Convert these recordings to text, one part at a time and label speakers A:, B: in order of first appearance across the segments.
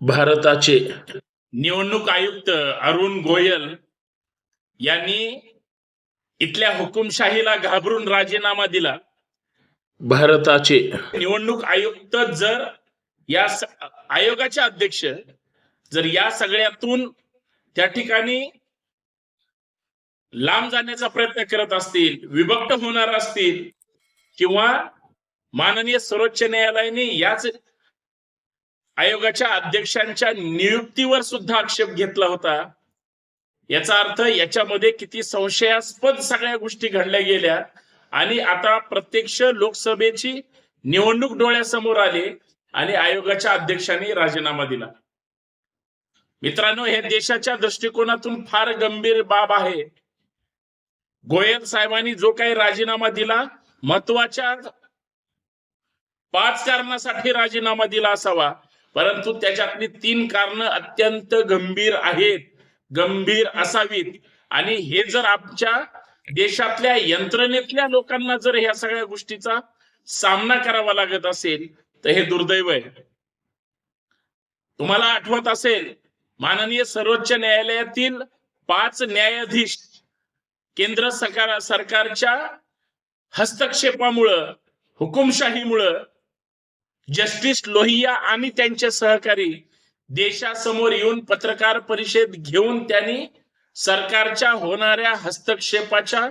A: भारताचे निवडणूक आयुक्त अरुण गोयल यांनी इथल्या हुकुमशाहीला घाबरून राजीनामा दिला. भारताचे निवडणूक आयुक्त जर या आयोगाचे अध्यक्ष जर या सगळ्यातून त्या ठिकाणी लांब जाण्याचा प्रयत्न करत असतील विभक्त होणार असतील किंवा माननीय सर्वोच्च न्यायालयाने याच आयोगाच्या अध्यक्षांच्या नियुक्तीवर सुद्धा आक्षेप घेतला होता. याचा अर्थ याच्यामध्ये किती संशयास्पद सगळ्या गोष्टी घडल्या गेल्या. आणि आता प्रत्यक्ष लोकसभेची निवडणूक डोळ्यासमोर आली आणि आयोगाच्या अध्यक्षांनी राजीनामा दिला. मित्रांनो हे देशाच्या दृष्टिकोनातून फार गंभीर बाब आहे. गोयल साहेबांनी जो काही राजीनामा दिला महत्त्वाच्या पाच कारणासाठी राजीनामा दिला असावा. परंतु त्याच्यातली तीन कारण अत्यंत गंभीर आहेत. गंभीर असावीत. आणि हे जर आमच्या देशातल्या यंत्रणेतल्या लोकांना जर ह्या सगळ्या गोष्टीचा सामना करावा लागत असेल तर हे दुर्दैव आहे. तुम्हाला आठवत असेल माननीय सर्वोच्च न्यायालयातील पाच न्यायाधीश केंद्र सरकार सरकारच्या हस्तक्षेपामुळं हुकुमशाहीमुळं जस्टिस लोहिया आणि त्यांचे सहकारी देशासमोर येऊन पत्रकार परिषद घेऊन त्यांनी सरकारच्या होणाऱ्या हस्तक्षेपाच्या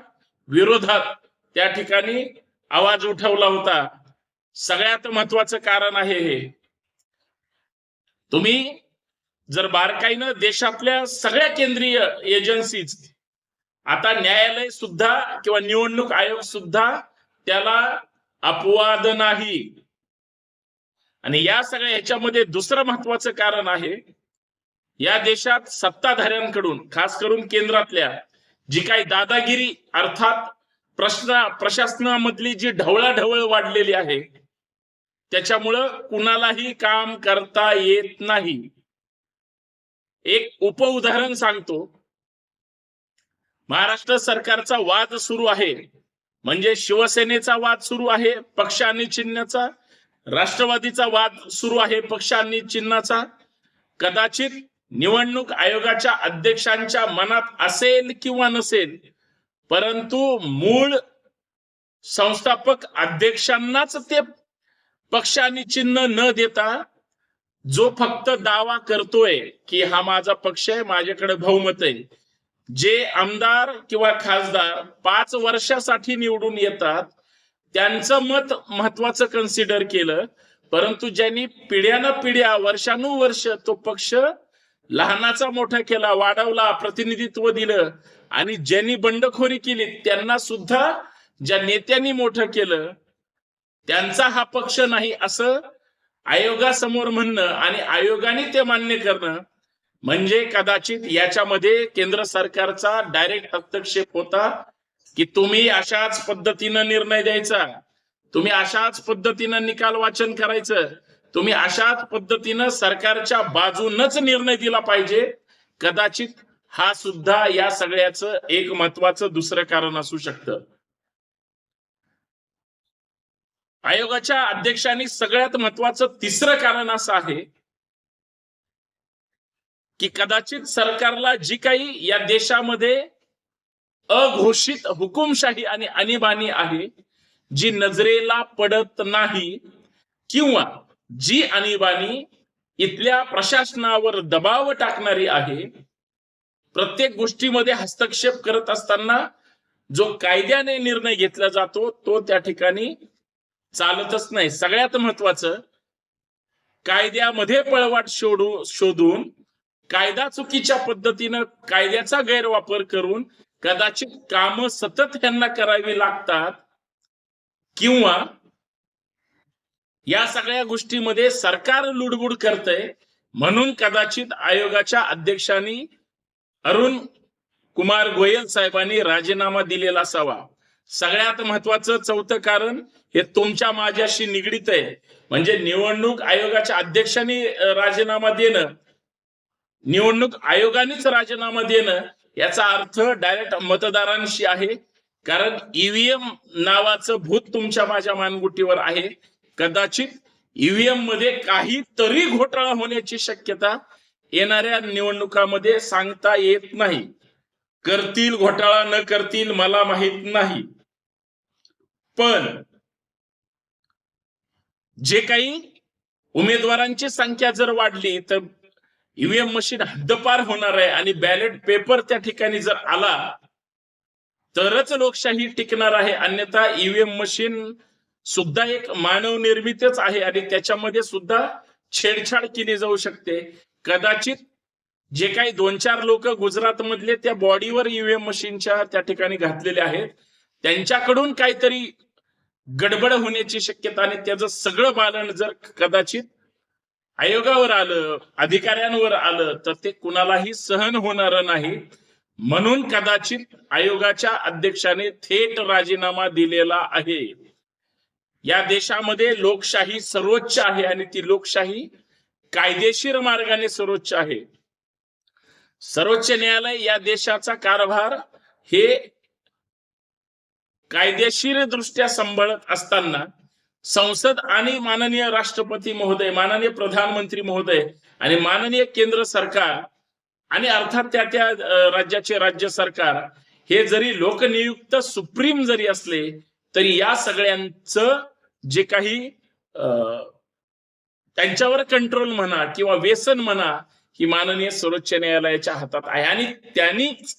A: विरोधात त्या ठिकाणी आवाज उठवला होता. सगळ्यात महत्वाचं कारण आहे हे. तुम्ही जर बारकाईनं देशातल्या सगळ्या केंद्रीय एजन्सीज आता न्यायालय सुद्धा किंवा निवडणूक आयोग सुद्धा त्याला अपवाद नाही. आणि या सगळ्या याच्यामध्ये दुसरं महत्वाचं कारण आहे या देशात सत्ताधाऱ्यांकडून खास करून केंद्रातल्या जी काही दादागिरी अर्थात प्रश्न प्रशासनामधली जी ढवळाढवळ वाढलेली आहे त्याच्यामुळं कुणालाही काम करता येत नाही. एक उप उदाहरण सांगतो. महाराष्ट्र सरकारचा वाद सुरू आहे. म्हणजे शिवसेनेचा वाद सुरू आहे पक्ष आणि चिन्हाचा. राष्ट्रवादीचा वाद सुरू आहे पक्ष चिन्हाचा. कदाचित निवडणूक आयोगाच्या अध्यक्षांच्या मनात असेल किंवा नसेल परंतु मूळ संस्थापक अध्यक्षांनाच ते पक्ष चिन्ह न देता जो फक्त दावा करतोय की हा माझा पक्ष आहे माझ्याकडे बहुमत आहे जे आमदार किंवा खासदार पाच वर्षासाठी निवडून येतात त्यांचं मत महत्वाचं कन्सिडर केलं. परंतु ज्यांनी पिढ्यानं पिढ्या वर्षानुवर्ष तो पक्ष लहानाचा मोठा केला वाढवला प्रतिनिधित्व दिलं आणि ज्यांनी बंडखोरी केली त्यांना सुद्धा ज्या नेत्यांनी मोठं केलं त्यांचा हा पक्ष नाही असं आयोगासमोर म्हणणं आणि आयोगाने ते मान्य करणं म्हणजे कदाचित याच्यामध्ये केंद्र सरकारचा डायरेक्ट हस्तक्षेप होता की तुम्ही अशाच पद्धतीनं निर्णय द्यायचा. तुम्ही अशाच पद्धतीनं निकाल वाचन करायचं. तुम्ही अशाच पद्धतीनं सरकारच्या बाजूनच निर्णय दिला पाहिजे. कदाचित हा सुद्धा या सगळ्याचं एक महत्वाचं दुसरं कारण असू शकतं. आयोगाच्या अध्यक्षांनी सगळ्यात महत्वाचं तिसरं कारण असं आहे की कदाचित सरकारला जी काही या देशामध्ये अघोषित हुकुमशाही आणि आणीबाणी आहे जी नजरेला पडत नाही किंवा जी आणीबाणी इथल्या प्रशासनावर दबाव टाकणारी आहे प्रत्येक गोष्टीमध्ये हस्तक्षेप करत असताना जो कायद्याने निर्णय घेतला जातो तो त्या ठिकाणी चालतच नाही. सगळ्यात महत्वाचं कायद्यामध्ये पळवाट शोधू शोधून कायदा चुकीच्या पद्धतीनं कायद्याचा गैरवापर करून कदाचित काम सतत त्यांना करावी लागतात किंवा या सगळ्या गोष्टीमध्ये सरकार लुडबुड करतंय म्हणून कदाचित आयोगाच्या अध्यक्षांनी अरुण कुमार गोयल साहेबांनी राजीनामा दिलेला असावा. सगळ्यात महत्वाचं चौथं कारण हे तुमच्या माझ्याशी निगडीत आहे. म्हणजे निवडणूक आयोगाच्या अध्यक्षांनी राजीनामा देणं. निवडणूक आयोगानेच राजीनामा देणं. याचा अर्थ डायरेक्ट मतदारांशी आहे. कारण ईव्हीएम नावाचं भूत तुमच्या माझ्या मानगुटीवर आहे. कदाचित ईव्हीएममध्ये काहीतरी घोटाळा होण्याची शक्यता येणाऱ्या निवडणुकामध्ये सांगता येत नाही. करतील घोटाळा न करतील मला माहीत नाही. पण जे काही उमेदवारांची संख्या जर वाढली तर ईव्हीएम मशीन हद्दपार होणार आहे आणि बॅलेट पेपर त्या ठिकाणी जर आला तरच लोकशाही टिकणार आहे. अन्यथा ईव्हीएम मशीन सुद्धा एक मानव निर्मितच आहे आणि त्याच्यामध्ये सुद्धा छेडछाड केली जाऊ शकते. कदाचित जे काही दोन चार लोक गुजरात मधले त्या बॉडीवर ईव्हीएम मशीनच्या त्या ठिकाणी घातलेले आहेत. त्यांच्याकडून काहीतरी गडबड होण्याची शक्यता आणि त्याचं सगळं पालन जर कदाचित आयोगावर आलं अधिकाऱ्यांवर आलं तर ते कुणालाही सहन होणार नाही. म्हणून कदाचित आयोगाच्या अध्यक्षाने थेट राजीनामा दिलेला आहे. या देशामध्ये लोकशाही सर्वोच्च आहे आणि ती लोकशाही कायदेशीर मार्गाने सर्वोच्च आहे. सर्वोच्च न्यायालय या देशाचा कारभार हे कायदेशीर दृष्ट्या सांभाळत असताना संसद आणि माननीय राष्ट्रपती महोदय माननीय प्रधानमंत्री महोदय आणि माननीय केंद्र सरकार आणि अर्थात त्या त्या राज्याचे राज्य सरकार हे जरी लोकनियुक्त सुप्रीम जरी असले तरी या सगळ्यांचं जे काही त्यांच्यावर कंट्रोल म्हणा किंवा व्यसन म्हणा ही माननीय सर्वोच्च न्यायालयाच्या हातात आहे. आणि त्यांनीच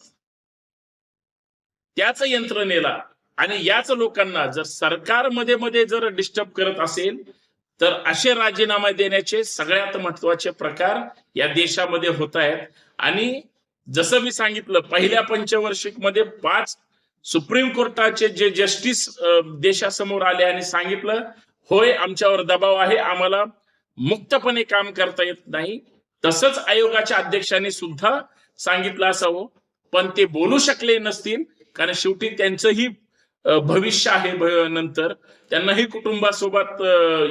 A: त्याच यंत्रणेला आणि याच लोकांना जर सरकारमध्ये मध्ये जर डिस्टर्ब करत असेल तर असे राजीनामे देण्याचे सगळ्यात महत्त्वाचे प्रकार या देशामध्ये होत आहेत. आणि जसं मी सांगितलं पहिल्या पंचवर्षिकमध्ये पाच सुप्रीम कोर्टाचे जे जस्टिस देशासमोर आले आणि सांगितलं होय आमच्यावर दबाव आहे आम्हाला मुक्तपणे काम करता येत नाही. तसंच आयोगाच्या अध्यक्षांनी सुद्धा सांगितलं असावं पण ते बोलू शकले नसतील कारण शेवटी त्यांचंही भविष्य आहे भ- नंतर. त्यांनाही कुटुंबासोबत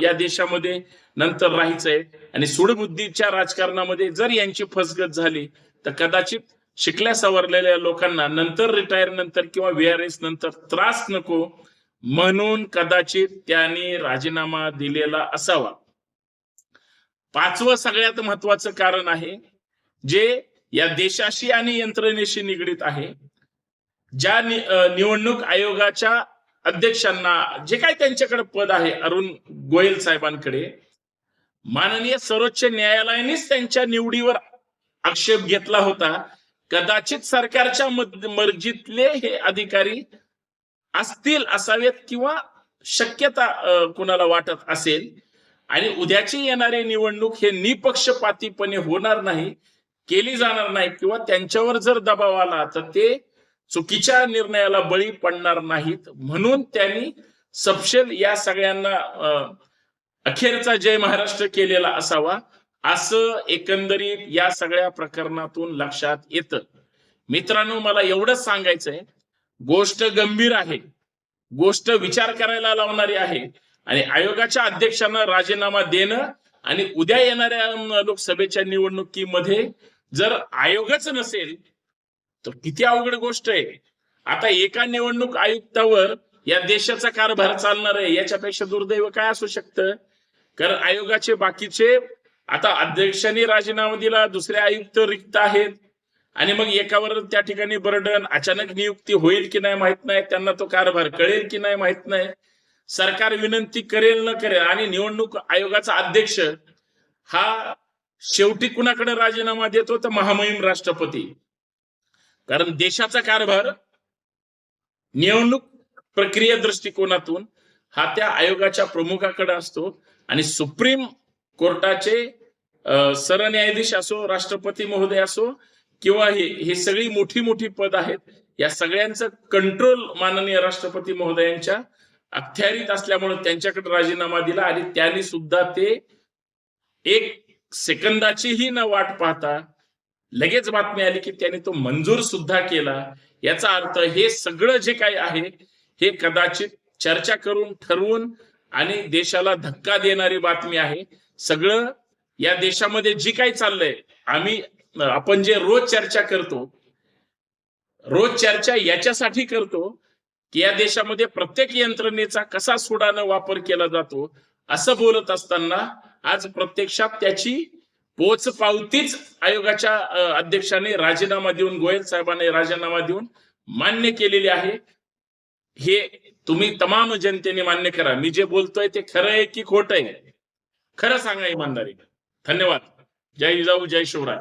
A: या देशामध्ये नंतर राहायचंय. आणि सुडबुद्धीच्या राजकारणामध्ये जर यांची फसगत झाली तर कदाचित शिकल्या सवरलेल्या लोकांना नंतर रिटायर नंतर किंवा व्हीआरएस नंतर त्रास नको म्हणून कदाचित त्यांनी राजीनामा दिलेला असावा. पाचवं सगळ्यात महत्वाचं कारण आहे जे या देशाशी आणि यंत्रणेशी निगडीत आहे ज्या निवडणूक आयोगाच्या अध्यक्षांना जे काय त्यांच्याकडे पद आहे अरुण गोयल साहेबांकडे माननीय सर्वोच्च न्यायालयानेच त्यांच्या निवडीवर आक्षेप घेतला होता. कदाचित सरकारच्या मर्जीतले हे अधिकारी असतील असावेत किंवा शक्यता कुणाला वाटत असेल. आणि उद्याची येणारी निवडणूक हे निपक्षपातीपणे होणार नाही केली जाणार नाही किंवा त्यांच्यावर जर दबाव आला तर ते चुकीच्या निर्णयाला बळी पडणार नाहीत. म्हणून त्यांनी सपशेल या सगळ्यांना अखेरचा जय महाराष्ट्र केलेला असावा असं एकंदरीत या सगळ्या प्रकरणातून लक्षात येतं. मित्रांनो मला एवढंच सांगायचंय गोष्ट गंभीर आहे गोष्ट विचार करायला लावणारी आहे आणि आयोगाच्या अध्यक्षांना राजीनामा देणं आणि उद्या येणाऱ्या लोकसभेच्या निवडणुकीमध्ये जर आयोगच नसेल तर किती अवघड गोष्ट आहे. आता एका निवडणूक आयुक्तावर या देशाचा कारभार चालणार आहे याच्यापेक्षा दुर्दैव काय असू शकतं? कारण आयोगाचे बाकीचे आता अध्यक्षांनी राजीनामा दिला दुसरे आयुक्त रिक्त आहेत. आणि मग एकावर त्या ठिकाणी बर्डन अचानक नियुक्ती होईल की नाही माहीत नाही त्यांना तो कारभार कळेल की नाही माहीत नाही. सरकार विनंती करेल न करेल आणि निवडणूक आयोगाचा अध्यक्ष हा शेवटी कुणाकडे राजीनामा देतो? तर महामहिम राष्ट्रपती. कारण देशाचा कारभार निवडणूक प्रक्रिया दृष्टिकोनातून हा त्या आयोगाच्या प्रमुखाकडे असतो आणि सुप्रीम कोर्टाचे सरन्यायाधीश असो राष्ट्रपती महोदय असो किंवा हे हे सगळी मोठी मोठी पद आहेत या सगळ्यांचं कंट्रोल माननीय राष्ट्रपती महोदयांच्या अखत्यारीत असल्यामुळे त्यांच्याकडे राजीनामा दिला आणि त्यांनी सुद्धा ते एक सेकंदाचीही न वाट पाहता लगेच बातमी आली की त्याने तो मंजूर सुद्धा केला. याचा अर्थ हे सगळं जे काही आहे हे कदाचित चर्चा करून ठरवून आणि देशाला धक्का देणारी बातमी आहे. सगळं या देशामध्ये जी काही चाललंय आम्ही आपण जे रोज चर्चा करतो रोज चर्चा याच्यासाठी करतो की या देशामध्ये प्रत्येक यंत्रणेचा कसा सुडानं वापर केला जातो असं बोलत असताना आज प्रत्यक्षात त्याची पोच पावतीच आयोगाच्या अध्यक्षाने राजीनामा देऊन गोयल साहेबांनी राजीनामा देऊन मान्य केलेली आहे. हे तुम्ही तमाम जनतेने मान्य करा. मी जे बोलतोय ते खरं आहे की खोट आहे? खरं सांगा इमानदारी धन्यवाद. जय जाऊ जय शिवराय.